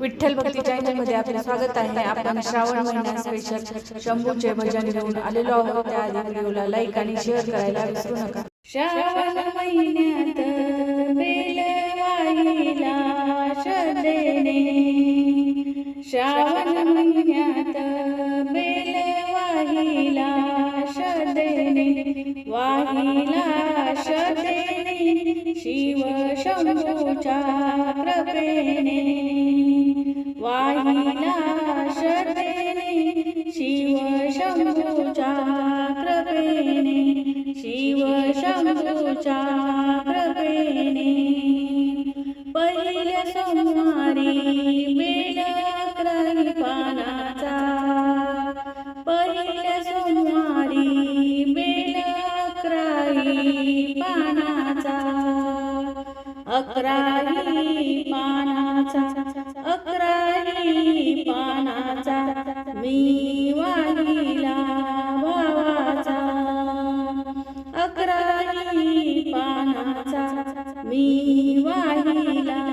विठ्ठल भक्ती चॅनलमध्ये आपले स्वागत आहे. आपण श्रावण महिना स्पेशल शंभूचे भजन घेऊन आलेलो आहोत. त्या व्हिडिओला लाईक आणि शेअर करायला विसरू नका. श्रावण महिन्यात बेलवाईला शदेने श्रावण महिन्यात बेलवाईला शदेने वाहिला शदेने शिव शंभूच्या कृपेने कृपेने शिव शंभूच्या कृपेने पहिल्या सोमवारी बेल अकराई पहिल्या सोमवारी बेल अकराई पानाचा पानाचा अकराही पानाचा मी मी वाहिला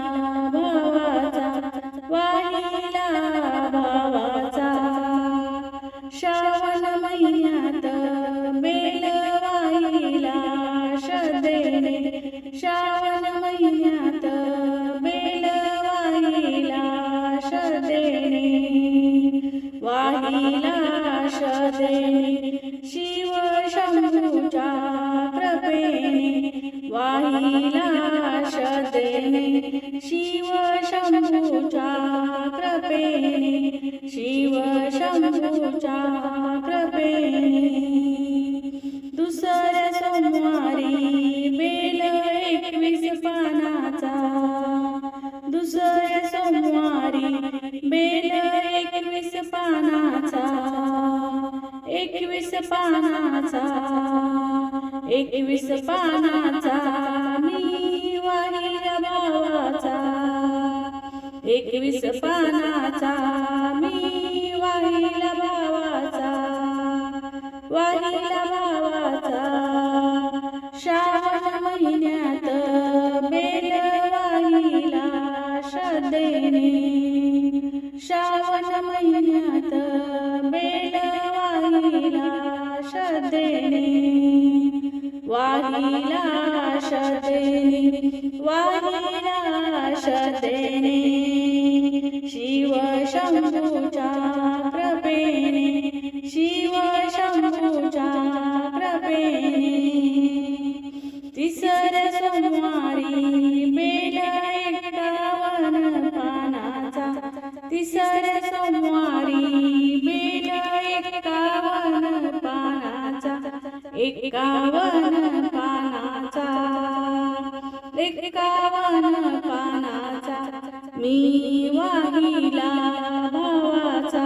सोमवारी बेल एकवीस पानाचा एकवीस पानाचा एकवीस पानाचा मी वाहिला भावाचा. एकवीस पानाचा मी वाहिला भावाचा वाहिला भावाचा. श्रावण महिन्यात वाहिला शदेने शिव शंभूच्या कृपेने शिव शंभूच्या कृपेने. तिसर सोमवारी बेल एकावन्न पानाचा. तिसर सोमवारी बेल एकावन्न पानाचा. एकावाना पानाचा मी वाहिला भावाचा.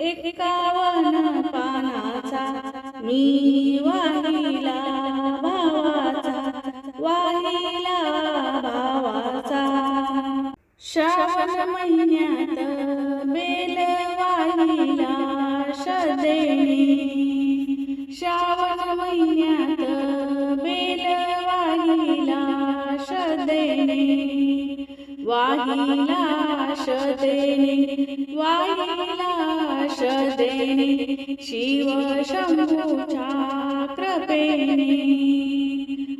एकावन्न पानाचा मी वाहिला भावाचा. वाहिला भावाचा. श्रावण महिन्यात वाहिला शदेने वाहिला शदेने शिव शंभूच्या कृपेने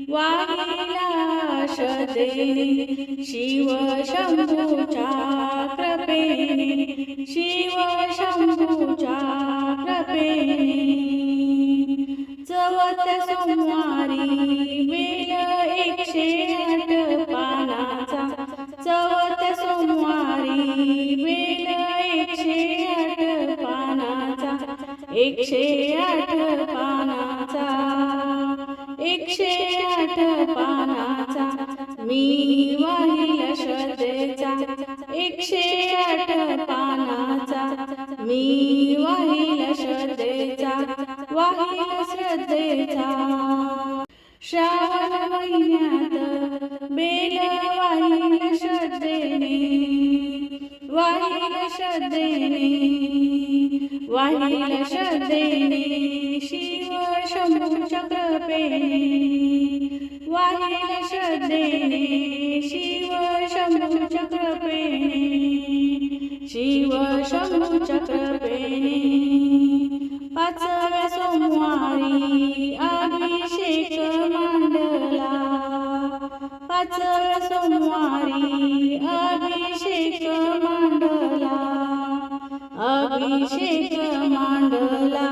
वाहिला शदेने शिव शंभूच्या कृपेने शिव शंभूच्या कृपेने चवत सोमवारी बेल एकशे आठ पानाचा. एकशे आठ पानाचा. मी वाहिला श्रद्धेचा. एकशे आठ पानाचा. मी वाहिला श्रद्धेचा. वाहिला श्रद्धेचा. श्रावण महिन्यात बेल वाहिला श्रद्धेने. वाहिला श्रद्धेने. वाहिला श्रद्धेने शिव शंभू चक्रपेणी वाहिला श्रद्धेने अभिषेक मांडला.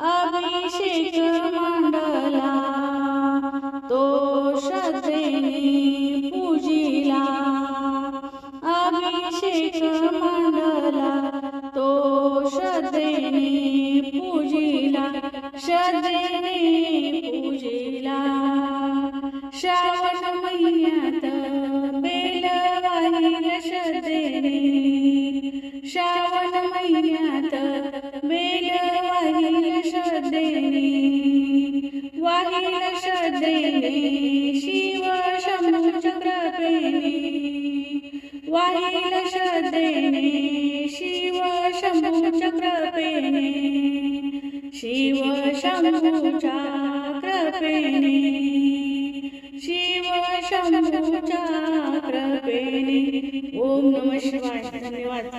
अभिषेक मांडला श्रद्धेने शिव शंभूचक्रप्रेमी वाहिल श्रद्धेने शिव शंभूचक्रप्रेमी शिव शंभूच्या कृपेने